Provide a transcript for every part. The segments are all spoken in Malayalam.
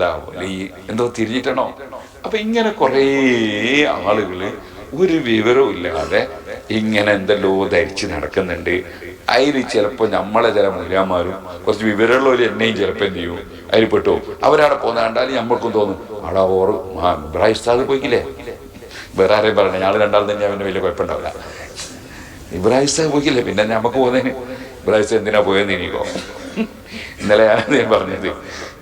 എന്താ ഈ എന്തോ തിരിഞ്ഞിട്ടണോ? അപ്പൊ ഇങ്ങനെ കുറേ ആളുകൾ ഒരു വിവരവും ഇല്ലാതെ ഇങ്ങനെ എന്തെല്ലോ ധരിച്ച് നടക്കുന്നുണ്ട്. അതിൽ ചിലപ്പോ നമ്മളെ ചില മൂല്യന്മാരും കുറച്ച് വിവരമുള്ളവർ എന്നെയും ചിലപ്പോൾ എന്ത് ചെയ്യും? അതിൽ പെട്ടു അവരവിടെ പോകുന്ന നമ്മൾക്കും തോന്നും അവിടെ ഓർ ഇബ്രാഹിം ഉസ്താദ് പോയിക്കില്ലേ? വേറെ ആരെയും പറഞ്ഞു ഞങ്ങൾ രണ്ടാൾ തന്നെ അവന് വലിയ കുഴപ്പമുണ്ടാവില്ല. ഇബ്രാഹിസ്താദ് പോയിക്കില്ലേ? പിന്നെ നമുക്ക് പോകുന്നതിന്? ഇബ്രാഹിസ്താദ് എന്തിനാ പോയെന്ന് എനിക്കോ? ഇന്നലെ ഞാൻ പറഞ്ഞത്.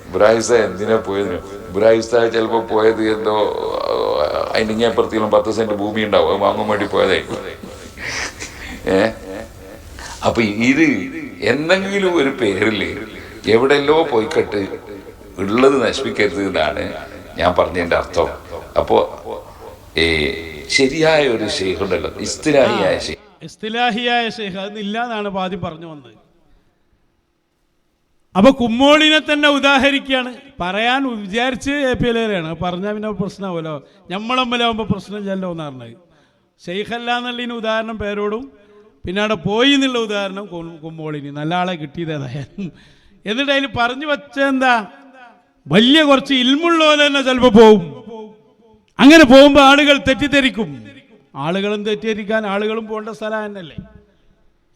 ഇബ്രാഹിം എന്തിനാ പോയത്? ഇബ്രാഹിം ചിലപ്പോ പോയത് എന്തോ അതിന്റെ ഞാൻ പ്രത്യേകം പത്ത് സെന്റ് ഭൂമി ഉണ്ടാവും അത് വാങ്ങാൻ വേണ്ടി പോയതായിരിക്കും. ഏ? അപ്പൊ ഇത് എന്തെങ്കിലും ഒരു പേരിൽ എവിടെല്ലോ പോയിക്കട്ട് ഉള്ളത് നശിപ്പിക്കരുത് എന്നാണ് ഞാൻ പറഞ്ഞതിന്റെ അർത്ഥം. അപ്പോ ഏ ശരിയായ ഒരു ഷെയ്ഖുണ്ടല്ലോ ഇസ്തിലാഹിയായ ഷെയ്ഖ് ഇസ്തിലാഹിയായ ഷെയ്ഖ് അതില്ലാന്നാണ് ആദ്യം പറഞ്ഞു വന്നത്. അപ്പൊ കുമ്മോളിനെ തന്നെ ഉദാഹരിക്കുകയാണ്. പറയാൻ വിചാരിച്ച് എ പി എല്ലാണ് പറഞ്ഞാൽ പിന്നെ പ്രശ്നമാവുമല്ലോ ഞമ്മളമ്മലാവുമ്പോൾ പ്രശ്നം ചെല്ലോ എന്ന് പറഞ്ഞത്. ഷെയ്ഖല്ല എന്നുള്ളതിന് ഉദാഹരണം പേരോടും പിന്നെ അവിടെ പോയി എന്നുള്ള ഉദാഹരണം കുമ്മോളിന്. നല്ല ആളെ കിട്ടിയതായാലും എന്നിട്ട് അതിൽ പറഞ്ഞു വച്ച എന്താ? വലിയ കുറച്ച് ഇൽമുള്ളവരെ തന്നെ ചിലപ്പോൾ പോവും. അങ്ങനെ പോകുമ്പോൾ ആളുകൾ തെറ്റിദ്ധരിക്കും. ആളുകളും തെറ്റിദ്ധരിക്കാൻ ആളുകളും പോകേണ്ട സ്ഥലം തന്നെയല്ലേ?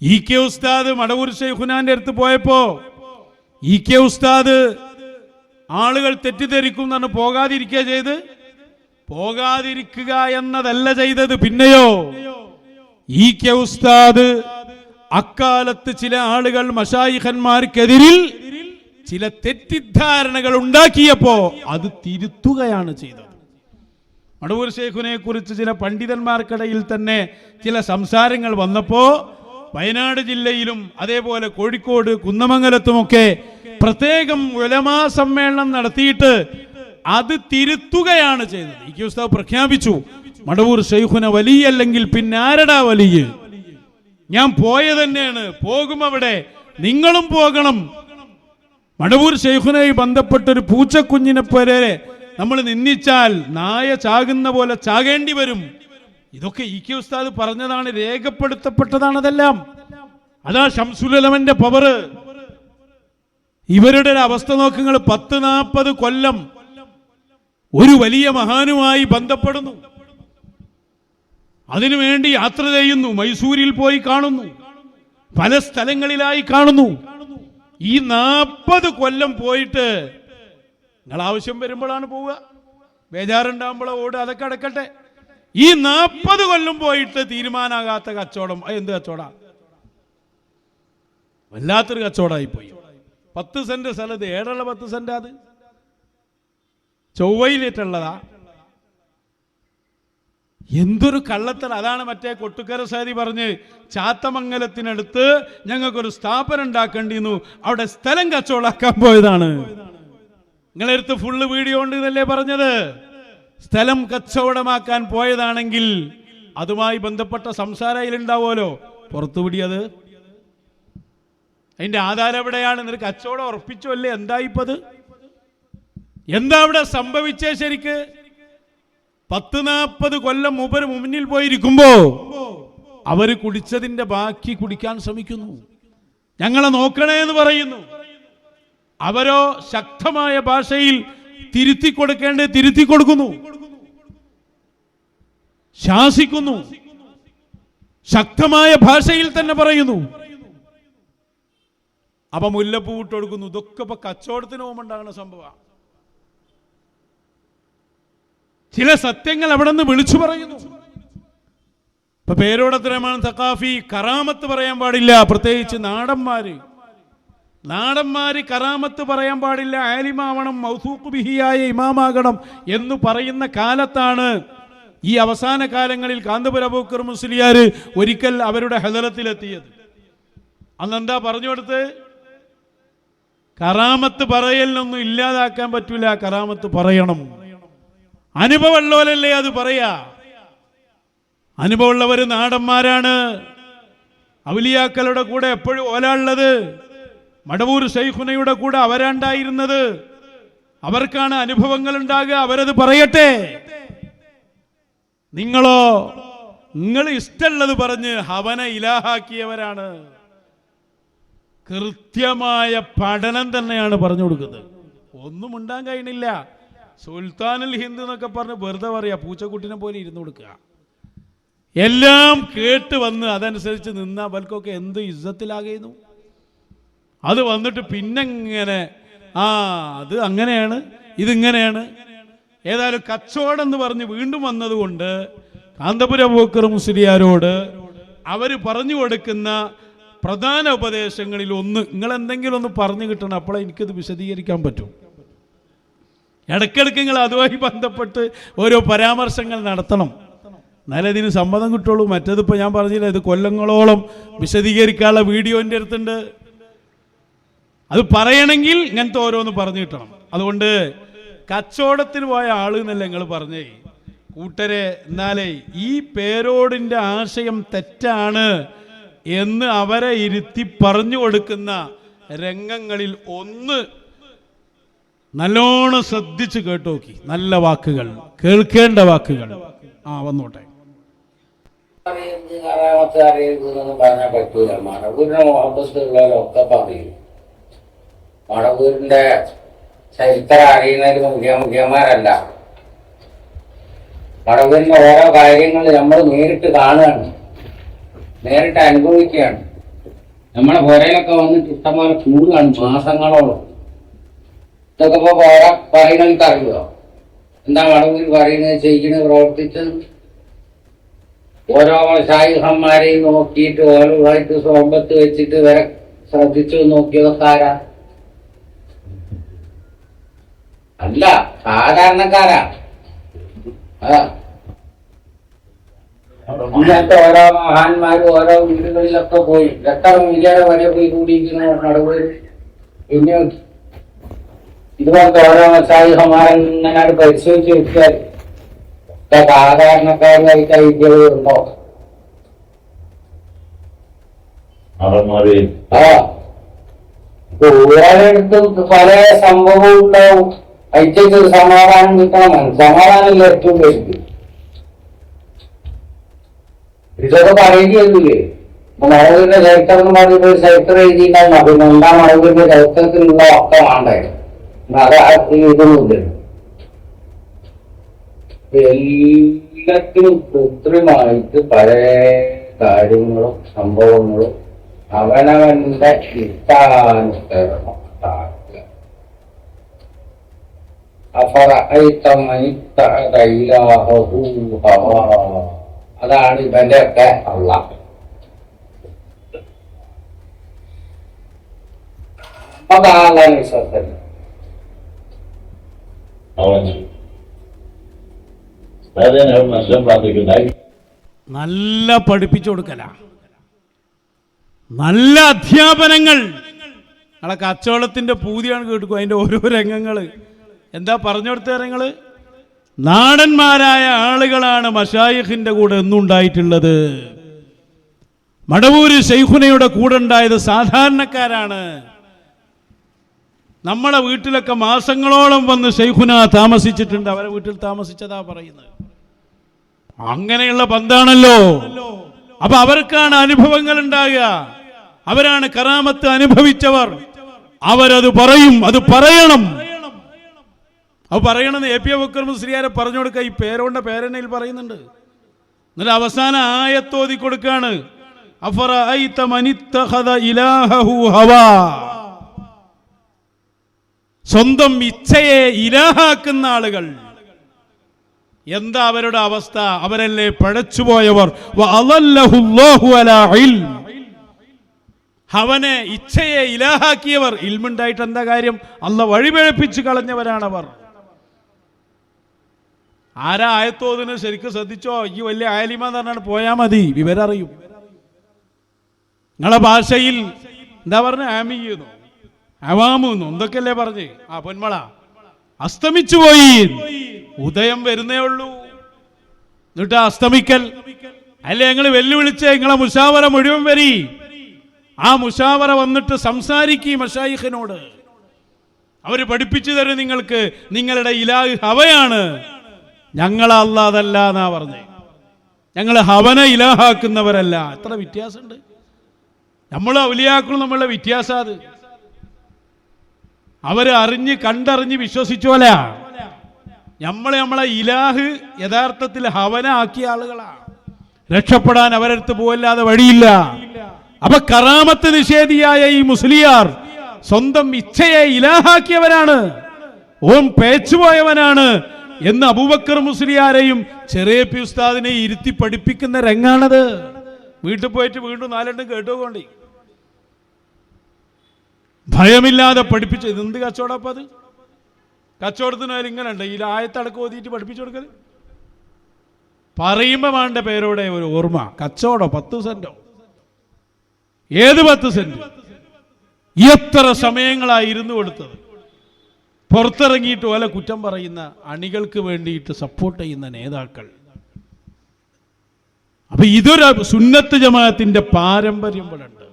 ഇ കെ ഉസ്താദ് മടവൂർ ഷെയ്ഖുനാന്റെ അടുത്ത് പോയപ്പോ ഇ കെ ഉസ്താദ് ആളുകൾ തെറ്റിദ്ധരിക്കും എന്നാണ് പോകാതിരിക്കുക ചെയ്ത് പോകാതിരിക്കുക എന്നതല്ല ചെയ്തത്. പിന്നെയോ ഇ കെ ഉസ്താദ് അക്കാലത്ത് ചില ആളുകൾ മഷായിഖന്മാർക്കെതിരിൽ ചില തെറ്റിദ്ധാരണകൾ ഉണ്ടാക്കിയപ്പോ അത് തിരുത്തുകയാണ് ചെയ്തത്. മടവൂർ ശേഖുനെ കുറിച്ച് ചില പണ്ഡിതന്മാർക്കിടയിൽ തന്നെ ചില സംസാരങ്ങൾ വന്നപ്പോ വയനാട് ജില്ലയിലും അതേപോലെ കോഴിക്കോട് കുന്നമംഗലത്തുമൊക്കെ പ്രത്യേകം ഉലമാ സമ്മേളനം നടത്തിയിട്ട് അത് തിരുത്തുകയാണ് ചെയ്തത്. ഈ ഉസ്താവ് പ്രഖ്യാപിച്ചു മടവൂർ ഷെയ്ഖുന വലിയല്ലെങ്കിൽ പിന്നെ ആരടാ വലിയ ഞാൻ പോയ തന്നെയാണ്. പോകും അവിടെ. നിങ്ങളും പോകണം. മടവൂർ ഷെയ്ഖുനായി ബന്ധപ്പെട്ടൊരു പൂച്ചക്കുഞ്ഞിനെ പോലെ നമ്മൾ നിന്ദിച്ചാൽ നായ ചാകുന്ന പോലെ ചാകേണ്ടി വരും. ഇതൊക്കെ ഇ കെ ഉസ്താദ് പറഞ്ഞതാണ് രേഖപ്പെടുത്തപ്പെട്ടതാണ് അതെല്ലാം. അതാ ഷംസുലമന്റെ പവറ്. ഇവരുടെ ഒരു അവസ്ഥ നോക്കുങ്ങൾ പത്ത് നാൽപ്പത് കൊല്ലം ഒരു വലിയ മഹാനുമായി ബന്ധപ്പെടുന്നു. അതിനുവേണ്ടി യാത്ര ചെയ്യുന്നു മൈസൂരിൽ പോയി കാണുന്നു പല സ്ഥലങ്ങളിലായി കാണുന്നു. ഈ നാൽപ്പത് കൊല്ലം പോയിട്ട് നിങ്ങൾ ആവശ്യം വരുമ്പോഴാണ് പോവുക. ബേജാറുണ്ടാകുമ്പോൾ ഓട് അതൊക്കെ അടക്കട്ടെ. ഈ നാൽപ്പത് കൊല്ലം പോയിട്ട് തീരുമാനാകാത്ത കച്ചവടം എന്ത് കച്ചവട? വല്ലാത്തൊരു കച്ചവടമായി പോയി പത്ത് സെന്റ് സ്ഥലത്ത് ഏടുള്ള പത്ത് സെന്റ് അത്? ചൊവ്വയിലേറ്റുള്ളതാ എന്തൊരു കള്ളത്തൽ അതാണ് മറ്റേ കൊട്ടുക്കര സാരി പറഞ്ഞ് ചാത്തമംഗലത്തിനടുത്ത് ഞങ്ങൾക്കൊരു സ്ഥാപനം ഉണ്ടാക്കേണ്ടിന്നു അവിടെ സ്ഥലം കച്ചവടാക്കാൻ പോയതാണ്. നിങ്ങളെടുത്ത് ഫുള്ള് വീഡിയോ ഉണ്ട് എന്നല്ലേ പറഞ്ഞത്? സ്ഥലം കച്ചവടമാക്കാൻ പോയതാണെങ്കിൽ അതുമായി ബന്ധപ്പെട്ട സംസാര അതിലുണ്ടാവുമല്ലോ. പുറത്തുപിടിയത് അതിന്റെ ആധാരം എവിടെയാണ്? നിനക്ക് കച്ചവടം ഉറപ്പിച്ചല്ലേ എന്തായിപ്പത് എന്താ അവിടെ സംഭവിച്ചേ ശരിക്ക്? പത്ത് നാൽപ്പത് കൊല്ലം മൂപ്പര് മുന്നിൽ പോയിരിക്കുമ്പോ അവർ കുടിച്ചതിന്റെ ബാക്കി കുടിക്കാൻ ശ്രമിക്കുന്നു. ഞങ്ങളെ നോക്കണേ എന്ന് പറയുന്നു. അവരോ ശക്തമായ ഭാഷയിൽ തിരുത്തി കൊടുക്കേണ്ടത് തിരുത്തി കൊടുക്കുന്നു ശാസിക്കുന്നു. ശക്തമായ ഭാഷയിൽ തന്നെ പറയുന്നു. അപ്പൊ മുല്ലപ്പൂ ഇട്ട് കൊടുക്കുന്നു. ഇതൊക്കെ ഇപ്പൊ കച്ചവടത്തിന് പോകുമ്പോണ്ടാകുന്ന സംഭവം ചില സത്യങ്ങൾ അവിടെ നിന്ന് വിളിച്ചു പറയുന്നു. ഇപ്പൊ പേരോടത്തരമാണ് തക്കാഫി കറാമത്ത് പറയാൻ പാടില്ല. പ്രത്യേകിച്ച് നാടന്മാര്. നാടന്മാര് കറാമത്ത് പറയാൻ പാടില്ല ആലിമാവണം മൗസൂഖ് ബിഹിയായ ഇമാമാകണം എന്ന് പറയുന്ന കാലത്താണ് ഈ അവസാന കാലങ്ങളിൽ കാന്തപുര അബൂക്കർ മുസ്ലിയാര് ഒരിക്കൽ അവരുടെ ഹദലത്തിലെത്തിയത് അന്നെന്താ പറഞ്ഞു കൊടുത്ത്? കറാമത്ത് പറയലിനൊന്നും ഇല്ലാതാക്കാൻ പറ്റൂല കറാമത്ത് പറയണം. അനുഭവമുള്ളവരല്ലേ അത് പറയാ? അനുഭവമുള്ളവർ നാടന്മാരാണ്. അവലിയാക്കളുടെ കൂടെ എപ്പോഴും ഓലാളുള്ളത് മടവൂർ ഷെയ്ഖുനയുടെ കൂടെ അവരാണ്ടായിരുന്നത്. അവർക്കാണ് അനുഭവങ്ങൾ ഉണ്ടാകുക അവരത് പറയട്ടെ. നിങ്ങളോ നിങ്ങൾ ഇഷ്ടമുള്ളത് പറഞ്ഞ് ഹവന ഇലാഹാക്കിയവരാണ്. കൃത്യമായ പഠനം തന്നെയാണ് പറഞ്ഞു കൊടുക്കുന്നത്. ഒന്നും ഉണ്ടാൻ കഴിയണില്ല സുൽത്താനുൽ ഹിന്ദ് എന്നൊക്കെ പറഞ്ഞ് വെറുതെ പറയാ പൂച്ചക്കുട്ടിനെ പോലെ ഇരുന്ന് കൊടുക്കുക. എല്ലാം കേട്ട് വന്ന് അതനുസരിച്ച് നിന്ന അവൽക്കൊക്കെ എന്ത് യുദ്ധത്തിലാകുന്നു അത് വന്നിട്ട് പിന്നെങ്ങനെ ആ അത് അങ്ങനെയാണ് ഇതിങ്ങനെയാണ്. ഏതായാലും കച്ചവടം എന്ന് പറഞ്ഞ് വീണ്ടും വന്നതുകൊണ്ട് കാന്തപുര പോക്കർ മുസ്ലിയാരോട് അവർ പറഞ്ഞു കൊടുക്കുന്ന പ്രധാന ഉപദേശങ്ങളിൽ ഒന്ന് നിങ്ങൾ എന്തെങ്കിലും ഒന്ന് പറഞ്ഞു കിട്ടണം അപ്പോഴേ എനിക്കത് വിശദീകരിക്കാൻ പറ്റും. ഇടയ്ക്കിടയ്ക്ക് നിങ്ങൾ അതുമായി ബന്ധപ്പെട്ട് ഓരോ പരാമർശങ്ങൾ നടത്തണം. എന്നാലേ ഇതിന് സമ്മതം കിട്ടുള്ളൂ. മറ്റേതിപ്പോൾ ഞാൻ പറഞ്ഞില്ല ഇത് കൊല്ലങ്ങളോളം വിശദീകരിക്കാനുള്ള വീഡിയോ എന്റെ അടുത്തുണ്ട്. അത് പറയണമെങ്കിൽ ഇങ്ങനത്തെ ഓരോന്ന് പറഞ്ഞു കിട്ടണം അതുകൊണ്ട് കച്ചവടത്തിന് പോയ ആൾ എന്നല്ല നിങ്ങൾ പറഞ്ഞേ? കൂട്ടരെ എന്നാലേ ഈ പേരോടിന്റെ ആശയം തെറ്റാണ് എന്ന് അവരെ ഇരുത്തി പറഞ്ഞു കൊടുക്കുന്ന രംഗങ്ങളിൽ ഒന്ന് നല്ലോണം ശ്രദ്ധിച്ച് കേട്ടോക്കി. നല്ല വാക്കുകൾ കേൾക്കേണ്ട വാക്കുകൾ. ആ വന്നോട്ടെ. അറിയരുത് അറിയരുത് പറയും. മടവൂരിന്റെ ചരിത്രം അറിയുന്നതിൽ മുഖ്യ മുഖ്യന്മാരല്ല. മടവൂരിന്റെ ഓരോ കാര്യങ്ങൾ നമ്മൾ നേരിട്ട് കാണുകയാണ്. നേരിട്ട് അനുഭവിക്കുകയാണ്. നമ്മളെ പുരയിലൊക്കെ വന്നിട്ട് ഇഷ്ടംപോലെ കൂടുകയാണ് മാസങ്ങളോളം. ഇതൊക്കെ ഇപ്പൊ പോരാ പറയുന്നവർക്ക് അറിയുക എന്താ മടവൂർ പറയുന്നത്? ചെയ്യുന്നത് പ്രവർത്തിച്ചത്? ഓരോ ഷായിഹന്മാരെയും നോക്കിയിട്ട് ഓരോ സോമ്പത്ത് വെച്ചിട്ട് വരെ ശ്രദ്ധിച്ചു നോക്കിയതൊക്കെ ആരാ? അല്ല സാധാരണക്കാരാ. ഇന്നത്തെ ഓരോ മഹാന്മാരും ഓരോ വീടുകളിലൊക്കെ പോയി. എത്ര മില്യയുടെ വരെ പോയി കൂടിയിരിക്കുന്ന നടുവ് പിന്നെ ഇതുപോലത്തെ ഓരോ ഷായിഹന്മാരെങ്ങനെ പരിശോധിച്ച് വെച്ചാൽ സാധാരണക്കാരായിട്ട് ഐക്യത ഉണ്ടോ? ഓരോരുത്തും പല സംഭവവും ഉണ്ടാവും. ഐക്യക്ക് ഒരു സമാധാനം കിട്ടണം. സമാധാനമല്ല ഏറ്റവും വലുത് ഇതൊക്കെ മഴവിന്റെ ചരിത്രം എന്ന് പറയുമ്പോൾ ഒരു ചരിത്രം എഴുതിയിട്ടാണ്. പിന്നെ എന്താ മഴവിന്റെ ചരിത്രത്തിലുള്ള അർത്ഥം വേണ്ടേ അത് ഇതൊന്നുമില്ല എല്ലാത്തിനും കൃത്രിമായിട്ട് പല കാര്യങ്ങളും സംഭവങ്ങളും അവനവന്റെ ഇഷ്ടാനുസരണം. അതാണ് ഇവന്റെ ഒക്കെ അള്ള അതാണ് വിശ്വസന അവൻ നഷ്ടം പ്രാർത്ഥിക്കുണ്ടായി നല്ല പഠിപ്പിച്ചു കൊടുക്കല. നല്ല അധ്യാപനങ്ങൾ. നമ്മളെ കച്ചവടത്തിന്റെ പൂതിയാണ് കേട്ടുക്കും അതിന്റെ ഓരോ രംഗങ്ങൾ എന്താ പറഞ്ഞു കൊടുത്തേ നിങ്ങൾ നാടന്മാരായ ആളുകളാണ് മഷായിഖിന്റെ കൂടെ എന്നുണ്ടായിട്ടുള്ളത് മടവൂര് ശൈഖുനയുടെ കൂടെ ഉണ്ടായത് സാധാരണക്കാരാണ്. നമ്മളെ വീട്ടിലൊക്കെ മാസങ്ങളോളം വന്ന് ശൈഖുന താമസിച്ചിട്ടുണ്ട്. അവരെ വീട്ടിൽ താമസിച്ചതാ പറയുന്നത്. അങ്ങനെയുള്ള ബന്ധാണല്ലോ അപ്പൊ അവർക്കാണ് അനുഭവങ്ങൾ ഉണ്ടാകുക. അവരാണ് കറാമത്ത് അനുഭവിച്ചവർ. അവരത് പറയും അത് പറയണം. അത് പറയണമെന്ന് എ പി അബക്കർ മുസ്ലിയാരെ പറഞ്ഞു കൊടുക്കുക. ഈ പേരോണ്ട പേരെണ്ണയിൽ പറയുന്നുണ്ട്. എന്നിട്ട് അവസാന ആയത്തോതി കൊടുക്കാണ് സ്വന്തം ഇച്ഛയെ ഇലാഹാക്കുന്ന ആളുകൾ. എന്താ അവരുടെ അവസ്ഥ? അവരല്ലേ പഴച്ചുപോയവർ. അവനെ ഇച്ഛയെ ഇലാഹാക്കിയവർ. ഇൽമുണ്ടായിട്ട് എന്താ കാര്യം? അല്ല വഴിപഴപ്പിച്ചു കളഞ്ഞവരാണവർ. ആരാ ആയത്തോതിന് ശരിക്കും ശ്രദ്ധിച്ചോ? ഈ വലിയ ആലിമ എന്ന് പറഞ്ഞാണ് പോയാൽ മതി. വിവരറിയും. നിങ്ങളെ ഭാഷയിൽ എന്താ പറഞ്ഞ? ആമിയെന്നോ അവാമെന്നോ എന്തൊക്കെയല്ലേ പറഞ്ഞ്? ആ പൊന്മള. അസ്തമിച്ചു പോയി. ഉദയം വരുന്നേ ഉള്ളൂ. എന്നിട്ട് അസ്തമിക്കൽ. അല്ലെ ഞങ്ങൾ വെല്ലുവിളിച്ച്? നിങ്ങളെ മുഷാവറ മുഴുവൻ വരി. ആ മുഷാവറ വന്നിട്ട് സംസാരിക്കും മഷായിഖിനോട്. അവർ പഠിപ്പിച്ചു തരും നിങ്ങൾക്ക്. നിങ്ങളുടെ ഇലാഹ് ഹവയാണ് ഞങ്ങൾ അല്ലാതല്ല എന്നാ പറഞ്ഞേ. ഞങ്ങൾ ഹവന ഇലാഹാക്കുന്നവരല്ല. എത്ര വ്യത്യാസമുണ്ട്. നമ്മൾ ഔലിയാക്കളും നമ്മളുടെ വ്യത്യാസം അത്. അവർ അറിഞ്ഞ് കണ്ടറിഞ്ഞ് വിശ്വസിച്ചോല നമ്മളെ നമ്മളെ ഇലാഹ് യഥാർത്ഥത്തിൽ ഹവന ആക്കിയ ആളുകളാണ് രക്ഷപ്പെടാൻ അവരടുത്ത് പോവല്ലാതെ വഴിയില്ല. അപ്പൊ കറാമത്ത് നിഷേധിയായ ഈ മുസ്ലിയാർ സ്വന്തം ഇച്ഛയെ ഇലാഹാക്കിയവനാണ് ഓം പേച്ചുപോയവനാണ്. എന്ന് അബൂബക്കർ മുസ്ലിയാരെയും ചെറിയ പി ഉസ്താദിനെ ഇരുത്തി പഠിപ്പിക്കുന്ന രംഗാണത്. വീട്ടിൽ പോയിട്ട് വീണ്ടും നാലെണ്ണം കേട്ടുകൊണ്ടേ ഭയമില്ലാതെ പഠിപ്പിച്ചു ഇത് എന്ത് കച്ചവടം അത്? കച്ചവടത്തിന് അതിൽ ഇങ്ങനെ ഉണ്ട് ഈ ആയത്തടക്ക് ഓതിയിട്ട് പഠിപ്പിച്ചു കൊടുക്കൽ പറയുമ്പോൾ വേണ്ട പേരോടെ ഒരു ഓർമ്മ. കച്ചവടം പത്ത് സെന്റോ? ഏത് പത്ത് സെന്റ്? എത്ര സമയങ്ങളായി ഇരുന്നു കൊടുത്തത്? പുറത്തിറങ്ങിയിട്ട് ഓല കുറ്റം പറയുന്ന അണികൾക്ക് വേണ്ടിയിട്ട് സപ്പോർട്ട് ചെയ്യുന്ന നേതാക്കൾ. അപ്പൊ ഇതൊരു സുന്നത്ത് ജമാഅത്തിന്റെ പാരമ്പര്യം ഇവിടെ ഉണ്ട്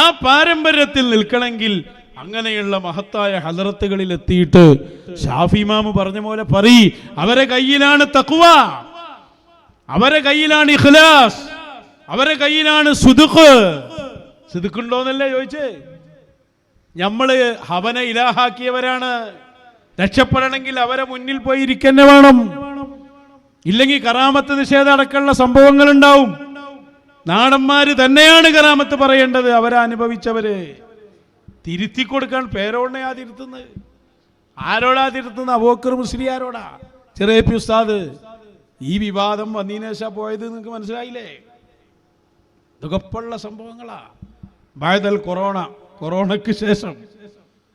ആ പാരമ്പര്യത്തിൽ നിൽക്കണമെങ്കിൽ അങ്ങനെയുള്ള മഹത്തായ ഹലറത്തുകളിൽ എത്തിയിട്ട് ഷാഫിമാമ് പറഞ്ഞ പോലെ പറയി അവരെ കയ്യിലാണ് തക്കുവ അവരെ കയ്യിലാണ് ഇഖ്ലാസ് അവരെ കയ്യിലാണ് സുദുഖ്. സുദുക്കുണ്ടോന്നല്ലേ ചോദിച്ചേ? നമ്മൾ ഹവന ഇലാഹാക്കിയവരാണ്. രക്ഷപ്പെടണമെങ്കിൽ അവരെ മുന്നിൽ പോയി ഇരിക്കന്നെ വേണം. ഇല്ലെങ്കിൽ കറാമത്ത് നിഷേധം അടക്കമുള്ള സംഭവങ്ങൾ ഉണ്ടാവും നാടന്മാര് തന്നെയാണ് കറാമത്ത് പറയേണ്ടത്. അവരനുഭവിച്ചവര് തിരുത്തി കൊടുക്കാൻ പേരോടനെ ആ തിരുത്തുന്നത്. ആരോടാ തിരുത്തുന്നത്? അബോക്കർ മുസ്ലി ആരോടാ? ചെറിയ പി ഉസ്താദ് ഈ വിവാദം വന്നീനേശ പോയത് നിങ്ങൾക്ക് മനസ്സിലായില്ലേ? ദുഃഖപ്പുള്ള സംഭവങ്ങളാ. ബായതൽ കൊറോണ. കൊറോണയ്ക്ക് ശേഷം